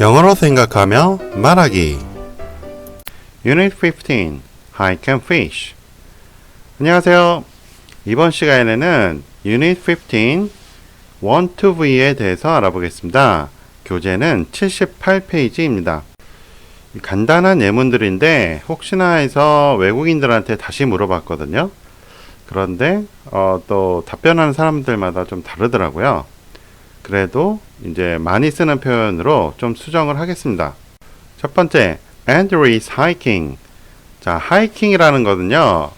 영어로 생각하며 말하기 Unit 15 Hike and Fish 안녕하세요. 이번 시간에는 Unit 15 1 to V에 대해서 알아보겠습니다. 교재는 78페이지입니다. 간단한 예문들인데 혹시나 해서 외국인들한테 다시 물어봤거든요. 그런데 어, 또 답변하는 사람들마다 좀 다르더라고요. 그래도 이제 많이 쓰는 표현으로 좀 수정을 하겠습니다. 첫 번째, Andrew is hiking. 자, 하이킹이라는 거는요.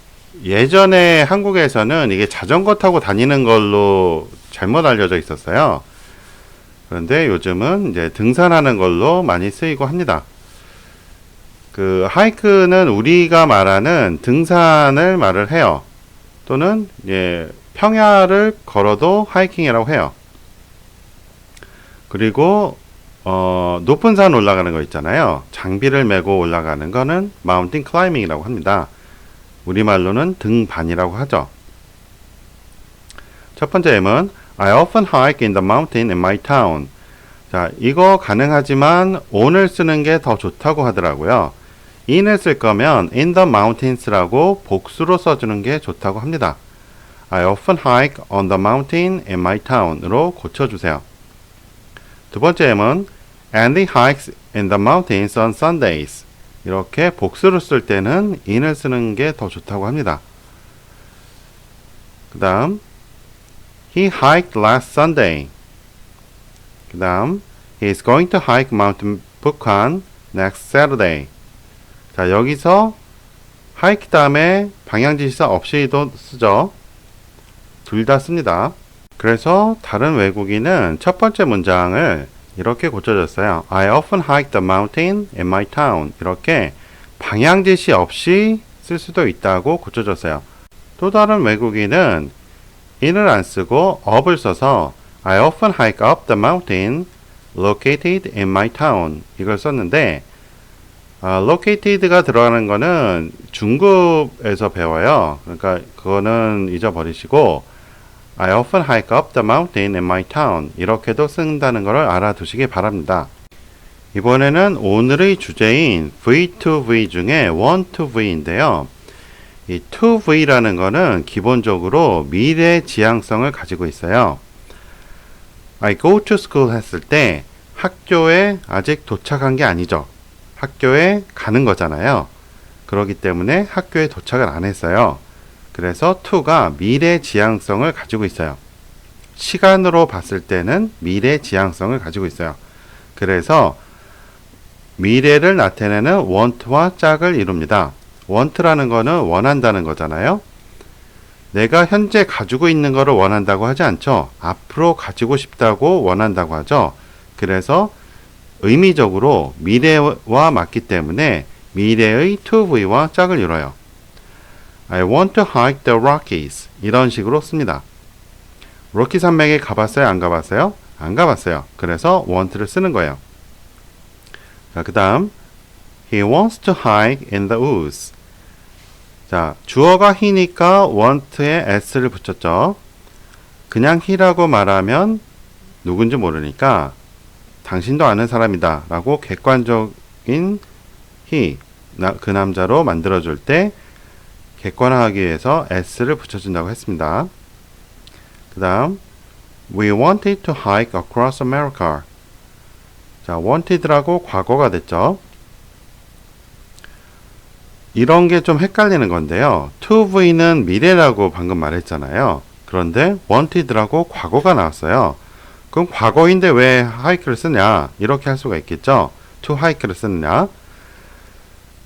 예전에 한국에서는 이게 자전거 타고 다니는 걸로 잘못 알려져 있었어요. 그런데 요즘은 이제 등산하는 걸로 많이 쓰이고 합니다. 그 하이크는 우리가 말하는 등산을 말을 해요. 또는 예, 평야를 걸어도 하이킹이라고 해요. 그리고 어, 높은 산 올라가는 거 있잖아요. 장비를 메고 올라가는 거는 마운틴 클라이밍이라고 합니다. 우리말로는 등반이라고 하죠. 첫 번째 예문 I often hike in the mountain in my town. 자, 이거 가능하지만 on을 쓰는 게 더 좋다고 하더라고요. in을 쓸 거면 in the mountains라고 복수로 써주는 게 좋다고 합니다. I often hike on the mountain in my town으로 고쳐주세요. 두 번째 예문 Andy hikes in the mountains on Sundays. 이렇게 복수를 쓸 때는 in을 쓰는 게 더 좋다고 합니다. 그 다음 He hiked last Sunday. 그 다음 He is going to hike Mount Buchan next Saturday. 자 여기서 hike 다음에 방향지시사 없이도 쓰죠. 둘 다 씁니다. 그래서 다른 외국인은 첫 번째 문장을 이렇게 고쳐줬어요. I often hike the mountain in my town. 이렇게 방향지시 없이 쓸 수도 있다고 고쳐줬어요. 또 다른 외국인은 in을 안 쓰고 up을 써서 I often hike up the mountain located in my town. 이걸 썼는데 아, located가 들어가는 거는 중급에서 배워요. 그러니까 그거는 잊어버리시고 I often hike up the mountain in my town. 이렇게도 쓴다는 것을 알아두시기 바랍니다. 이번에는 오늘의 주제인 V2V 중에 1 to V인데요. 이 to V라는 거는 기본적으로 미래 지향성을 가지고 있어요. I go to school 했을 때 학교에 아직 도착한 게 아니죠. 학교에 가는 거잖아요. 그렇기 때문에 학교에 도착을 안 했어요. 그래서 to가 미래 지향성을 가지고 있어요. 시간으로 봤을 때는 미래 지향성을 가지고 있어요. 그래서 미래를 나타내는 want와 짝을 이룹니다. want라는 거는 원한다는 거잖아요. 내가 현재 가지고 있는 것을 원한다고 하지 않죠. 앞으로 가지고 싶다고 원한다고 하죠. 그래서 의미적으로 미래와 맞기 때문에 미래의 to V와 짝을 이뤄요. I want to hike the Rockies. 이런 식으로 씁니다. 로키 산맥에 가봤어요? 안 가봤어요? 안 가봤어요. 그래서 want를 쓰는 거예요. 자, 그 다음 He wants to hike in the woods. 자, 주어가 he니까 want에 s를 붙였죠. 그냥 he라고 말하면 누군지 모르니까 당신도 아는 사람이다 라고 객관적인 he, 나, 그 남자로 만들어줄 때 객관화하기 위해서 s를 붙여준다고 했습니다. 그 다음 We wanted to hike across America. 자, wanted라고 과거가 됐죠. 이런 게 좀 헷갈리는 건데요. to V는 미래라고 방금 말했잖아요. 그런데 wanted라고 과거가 나왔어요. 그럼 과거인데 왜 hike를 쓰냐? 이렇게 할 수가 있겠죠. to hike를 쓰느냐?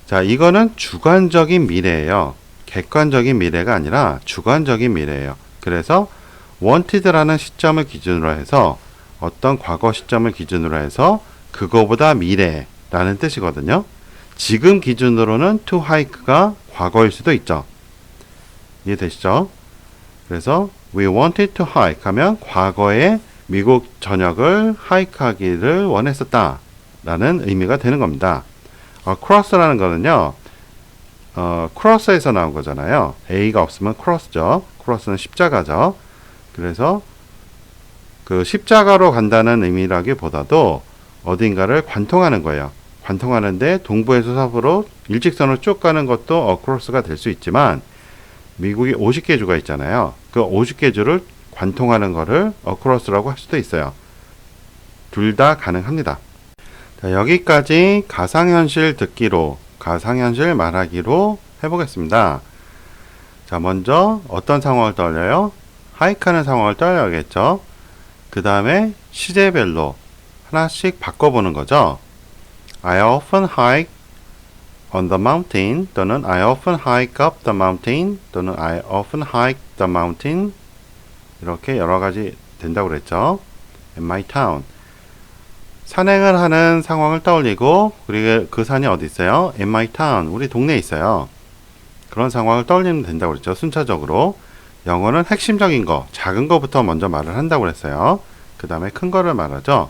자, 이거는 주관적인 미래예요. 객관적인 미래가 아니라 주관적인 미래예요. 그래서 wanted라는 시점을 기준으로 해서 어떤 과거 시점을 기준으로 해서 그거보다 미래라는 뜻이거든요. 지금 기준으로는 to hike가 과거일 수도 있죠. 이해되시죠? 그래서 we wanted to hike 하면 과거에 미국 전역을 하이크하기를 원했었다 라는 의미가 되는 겁니다. 어, cross라는 거는요. 어, cross에서 나온 거잖아요. A가 없으면 cross죠. cross는 십자가죠. 그래서 그 십자가로 간다는 의미라기보다도 어딘가를 관통하는 거예요. 관통하는데 동부에서 서부로 일직선으로 쭉 가는 것도 어크로스가 될 수 있지만 미국이 50개 주가 있잖아요. 그 50개 주를 관통하는 거를 어크로스라고 할 수도 있어요. 둘 다 가능합니다. 자, 여기까지 가상현실 듣기로, 가상현실 말하기로 해보겠습니다. 자, 먼저 어떤 상황을 떠올려요? 하이크하는 상황을 떠올려야겠죠. 그 다음에 시제별로 하나씩 바꿔보는 거죠. I often hike on the mountain 또는 I often hike up the mountain 또는 I often hike the mountain 이렇게 여러 가지 된다고 그랬죠. In my town. 산행을 하는 상황을 떠올리고 그리고 그 산이 어디 있어요? In my town. 우리 동네에 있어요. 그런 상황을 떠올리면 된다고 그랬죠. 순차적으로. 영어는 핵심적인 거, 작은 거부터 먼저 말을 한다고 그랬어요. 그 다음에 큰 거를 말하죠.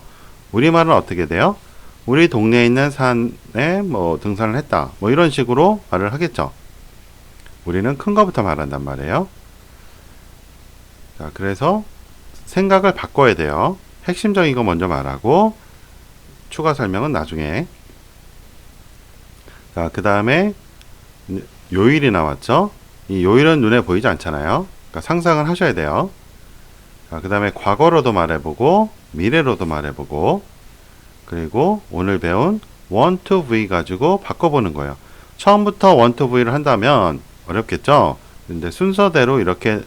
우리말은 어떻게 돼요? 우리 동네에 있는 산에 뭐 등산을 했다. 뭐 이런 식으로 말을 하겠죠. 우리는 큰 거부터 말한단 말이에요. 자, 그래서 생각을 바꿔야 돼요. 핵심적인 거 먼저 말하고 추가 설명은 나중에. 자, 그 다음에 요일이 나왔죠. 이 요일은 눈에 보이지 않잖아요. 그러니까 상상을 하셔야 돼요. 자, 그 다음에 과거로도 말해보고 미래로도 말해보고 그리고 오늘 배운 one to v 가지고 바꿔보는 거예요. 처음부터 one to v를 한다면 어렵겠죠? 근데 순서대로 이렇게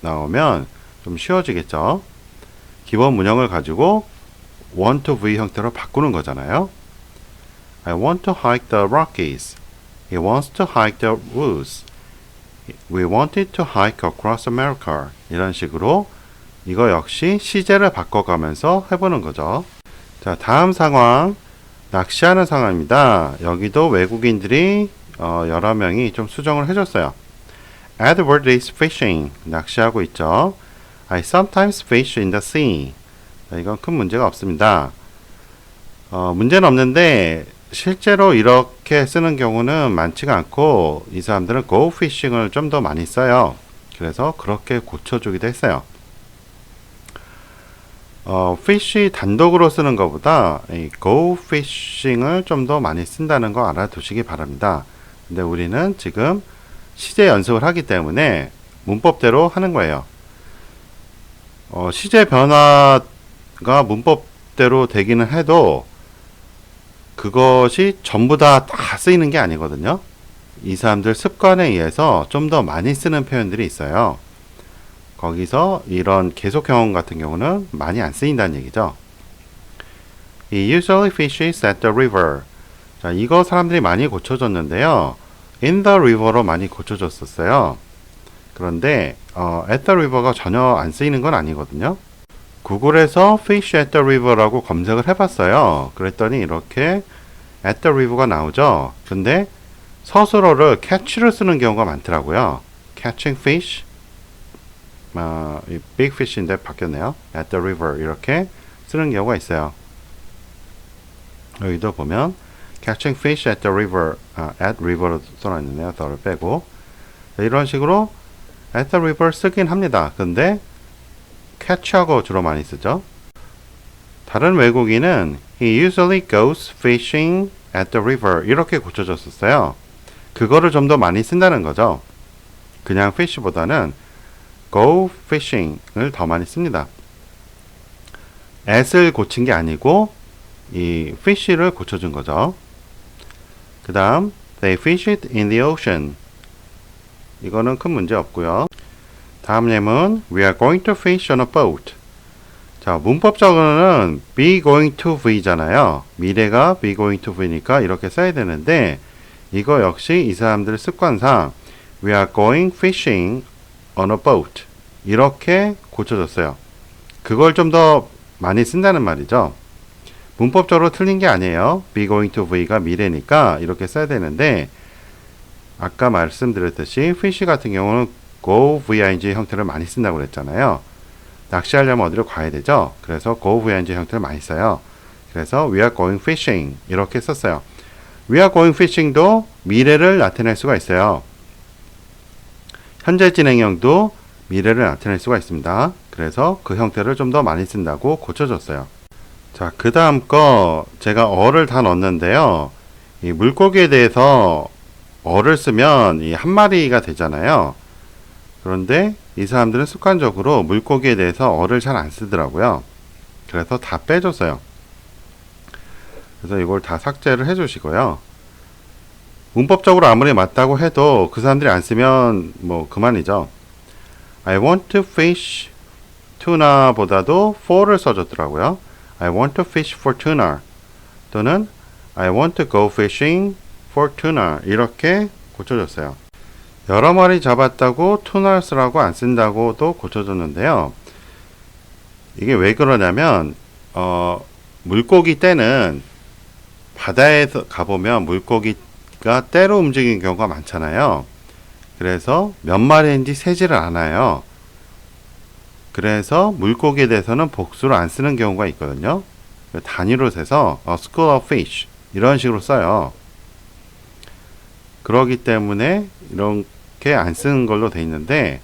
나오면 좀 쉬워지겠죠? 기본 문형을 가지고 one to v 형태로 바꾸는 거잖아요. I want to hike the Rockies. He wants to hike the woods. We wanted to hike across America. 이런 식으로 이거 역시 시제를 바꿔가면서 해보는 거죠. 자, 다음 상황. 낚시하는 상황입니다. 여기도 외국인들이 어, 여러 명이 좀 수정을 해줬어요. Edward is fishing. 낚시하고 있죠. I sometimes fish in the sea. 자, 이건 큰 문제가 없습니다. 어, 문제는 없는데 실제로 이렇게 쓰는 경우는 많지가 않고 이 사람들은 fishing을 좀 더 많이 써요. 그래서 그렇게 고쳐주기도 했어요. 어, fish 단독으로 쓰는 것보다 이 fishing을 좀 더 많이 쓴다는 거 알아두시기 바랍니다. 근데 우리는 지금 시제 연습을 하기 때문에 문법대로 하는 거예요. 어, 시제 변화 가 문법대로 되기는 해도 그것이 전부 다 다 쓰이는 게 아니거든요. 이 사람들 습관에 의해서 좀 더 많이 쓰는 표현들이 있어요. 거기서 이런 계속형 같은 경우는 많이 안 쓰인다는 얘기죠. Usually fishes at the river. 자, 이거 사람들이 많이 고쳐줬는데요. In the river로 많이 고쳐줬었어요. 그런데 어, at the river가 전혀 안 쓰이는 건 아니거든요. 구글에서 fish at the river라고 검색을 해봤어요. 그랬더니 이렇게 at the river가 나오죠. 근데 서술어를 catch를 쓰는 경우가 많더라고요. catching fish, 어, 이 big fish인데 바뀌었네요. at the river 이렇게 쓰는 경우가 있어요. 여기도 보면 catching fish at the river, 아, at river로 써놨는데요. 더를 빼고 자, 이런 식으로 at the river 쓰긴 합니다. 근데 catch하고 주로 많이 쓰죠. 다른 외국인은 he usually goes fishing at the river 이렇게 고쳐줬었어요. 그거를 좀 더 많이 쓴다는 거죠. 그냥 fish보다는 go fishing을 더 많이 씁니다. at을 고친 게 아니고 이 fish를 고쳐준 거죠. 그 다음 they fished in the ocean 이거는 큰 문제 없고요. 다음 예문 We are going to fish on a boat. 자, 문법적으로는 be going to V잖아요. 미래가 be going to V니까 이렇게 써야 되는데 이거 역시 이 사람들 습관상 We are going fishing on a boat. 이렇게 고쳐졌어요. 그걸 좀 더 많이 쓴다는 말이죠. 문법적으로 틀린 게 아니에요. be going to V가 미래니까 이렇게 써야 되는데 아까 말씀드렸듯이 fish 같은 경우는 go VING 형태를 많이 쓴다고 그랬잖아요. 낚시하려면 어디로 가야 되죠? 그래서 go VING 형태를 많이 써요. 그래서 we are going fishing 이렇게 썼어요. we are going fishing도 미래를 나타낼 수가 있어요. 현재 진행형도 미래를 나타낼 수가 있습니다. 그래서 그 형태를 좀 더 많이 쓴다고 고쳐줬어요. 자, 그 다음 거 제가 어를 다 넣었는데요. 이 물고기에 대해서 어를 쓰면 이 한 마리가 되잖아요. 그런데 이 사람들은 습관적으로 물고기에 대해서 어를 잘 안 쓰더라고요. 그래서 다 빼줬어요. 그래서 이걸 다 삭제를 해주시고요. 문법적으로 아무리 맞다고 해도 그 사람들이 안 쓰면 뭐 그만이죠. I want to fish tuna 보다도 for를 써줬더라고요. I want to fish for tuna 또는 I want to go fishing for tuna 이렇게 고쳐줬어요. 여러 마리 잡았다고 투나를 쓰라고 안 쓴다고도 고쳐줬는데요. 이게 왜 그러냐면 어, 물고기 떼는 바다에서 가보면 물고기가 때로 움직이는 경우가 많잖아요. 그래서 몇 마리인지 세지를 않아요. 그래서 물고기에 대해서는 복수를 안 쓰는 경우가 있거든요. 단위로 세서 a school of fish 이런 식으로 써요. 그러기 때문에 이 렇게 안 쓰는 걸로 돼 있는데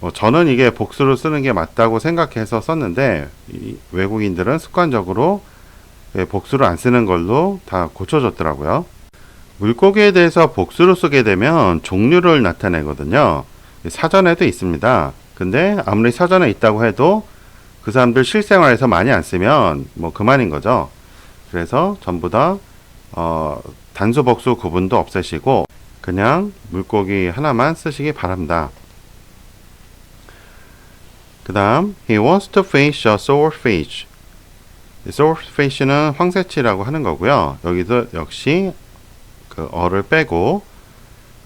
뭐 저는 이게 복수를 쓰는 게 맞다고 생각해서 썼는데 이 외국인들은 습관적으로 예, 복수를 안 쓰는 걸로 다 고쳐줬더라고요. 물고기에 대해서 복수를 쓰게 되면 종류를 나타내거든요. 사전에도 있습니다. 근데 아무리 사전에 있다고 해도 그 사람들 실생활에서 많이 안 쓰면 뭐 그만인 거죠. 그래서 전부 다 어, 단수 복수 구분도 없애시고 그냥 물고기 하나만 쓰시기 바랍니다. 그 다음 He wants to fish a swordfish. swordfish는 황새치라고 하는 거고요. 여기서 역시 그 어를 빼고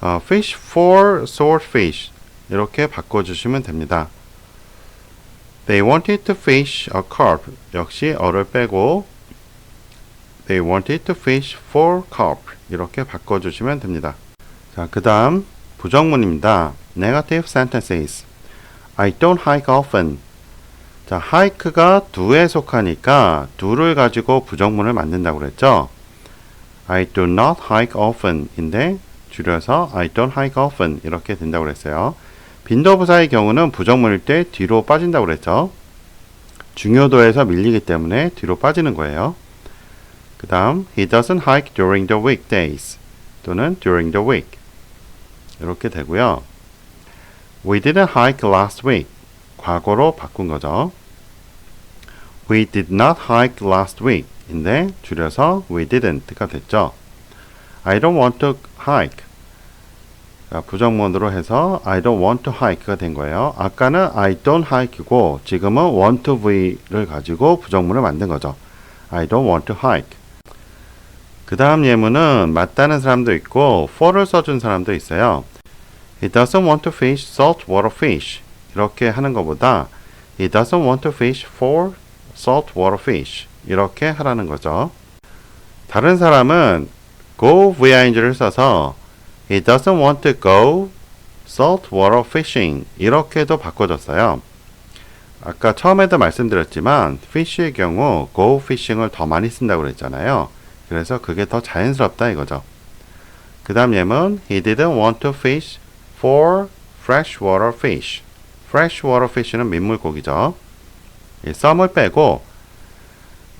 어, fish for swordfish 이렇게 바꿔주시면 됩니다. They wanted to fish a carp. 역시 어를 빼고 They wanted to fish for carp. 이렇게 바꿔주시면 됩니다. 자, 그 다음 부정문입니다. Negative sentences. I don't hike often. 자, hike가 do에 속하니까 do를 가지고 부정문을 만든다고 그랬죠. I do not hike often 인데 줄여서 I don't hike often 이렇게 된다고 그랬어요. 빈도부사의 경우는 부정문일 때 뒤로 빠진다고 그랬죠. 중요도에서 밀리기 때문에 뒤로 빠지는 거예요. 그 다음 He doesn't hike during the weekdays 또는 during the week 이렇게 되고요. We didn't hike last week 과거로 바꾼 거죠. We did not hike last week 인데 줄여서 we didn't가 됐죠. I don't want to hike 자, 부정문으로 해서 I don't want to hike가 된 거예요. 아까는 I don't hike고 지금은 want to V를 가지고 부정문을 만든 거죠. I don't want to hike. 그 다음 예문은 맞다는 사람도 있고 for를 써준 사람도 있어요. He doesn't want to fish saltwater fish. 이렇게 하는 것보다 He doesn't want to fish for saltwater fish. 이렇게 하라는 거죠. 다른 사람은 go ving를 써서 He doesn't want to go saltwater fishing. 이렇게도 바꿔줬어요. 아까 처음에도 말씀드렸지만 fish의 경우 go fishing을 더 많이 쓴다고 그랬잖아요. 그래서 그게 더 자연스럽다 이거죠. 그 다음 예문 He didn't want to fish for freshwater fish. freshwater fish는 민물고기죠. 이 썸을 빼고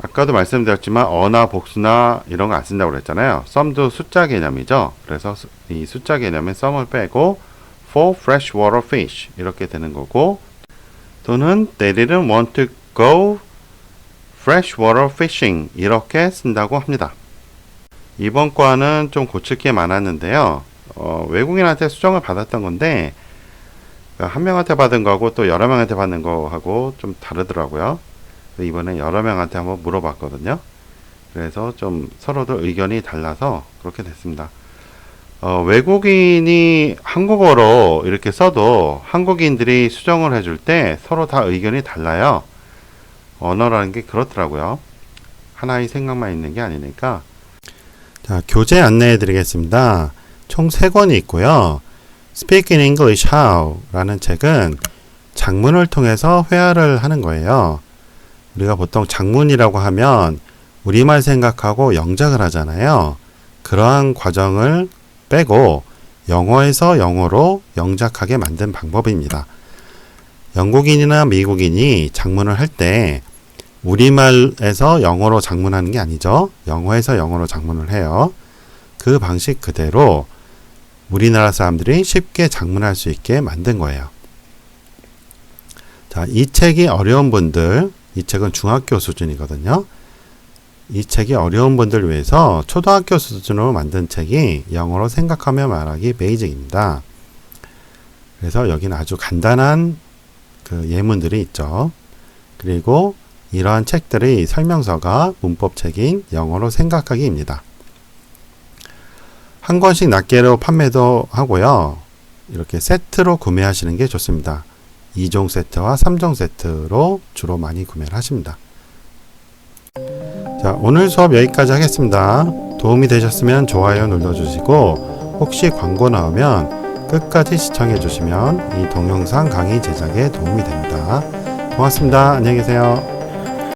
아까도 말씀드렸지만 어나 복수나 이런 거 안 쓴다고 그랬잖아요. 썸도 숫자 개념이죠. 그래서 수- 이 숫자 개념에 썸을 빼고 for freshwater fish 이렇게 되는 거고 또는 they didn't want to go freshwater fishing 이렇게 쓴다고 합니다. 이번 과는 좀 고칠 게 많았는데요. 어, 외국인한테 수정을 받았던 건데 그러니까 한 명한테 받은 거하고 또 여러 명한테 받는 거하고 좀 다르더라고요. 이번에 여러 명한테 한번 물어봤거든요. 그래서 좀 서로들 의견이 달라서 그렇게 됐습니다. 어, 외국인이 한국어로 이렇게 써도 한국인들이 수정을 해줄 때 서로 다 의견이 달라요. 언어라는 게 그렇더라고요. 하나의 생각만 있는 게 아니니까. 자, 교재 안내해 드리겠습니다. 총 3권이 있고요. Speak in English How 라는 책은 장문을 통해서 회화를 하는 거예요. 우리가 보통 장문이라고 하면 우리말 생각하고 영작을 하잖아요. 그러한 과정을 빼고 영어에서 영어로 영작하게 만든 방법입니다. 영국인이나 미국인이 장문을 할 때 우리말에서 영어로 작문하는 게 아니죠. 영어에서 영어로 작문을 해요. 그 방식 그대로 우리나라 사람들이 쉽게 작문할 수 있게 만든 거예요. 자, 이 책이 어려운 분들, 이 책은 중학교 수준이거든요. 이 책이 어려운 분들 위해서 초등학교 수준으로 만든 책이 영어로 생각하며 말하기 베이직입니다. 그래서 여기는 아주 간단한 그 예문들이 있죠. 그리고 이러한 책들의 설명서가 문법책인 영어로 생각하기입니다. 한 권씩 낱개로 판매도 하고요. 이렇게 세트로 구매하시는 게 좋습니다. 2종 세트와 3종 세트로 주로 많이 구매를 하십니다. 자, 오늘 수업 여기까지 하겠습니다. 도움이 되셨으면 좋아요 눌러주시고 혹시 광고 나오면 끝까지 시청해 주시면 이 동영상 강의 제작에 도움이 됩니다. 고맙습니다. 안녕히 계세요.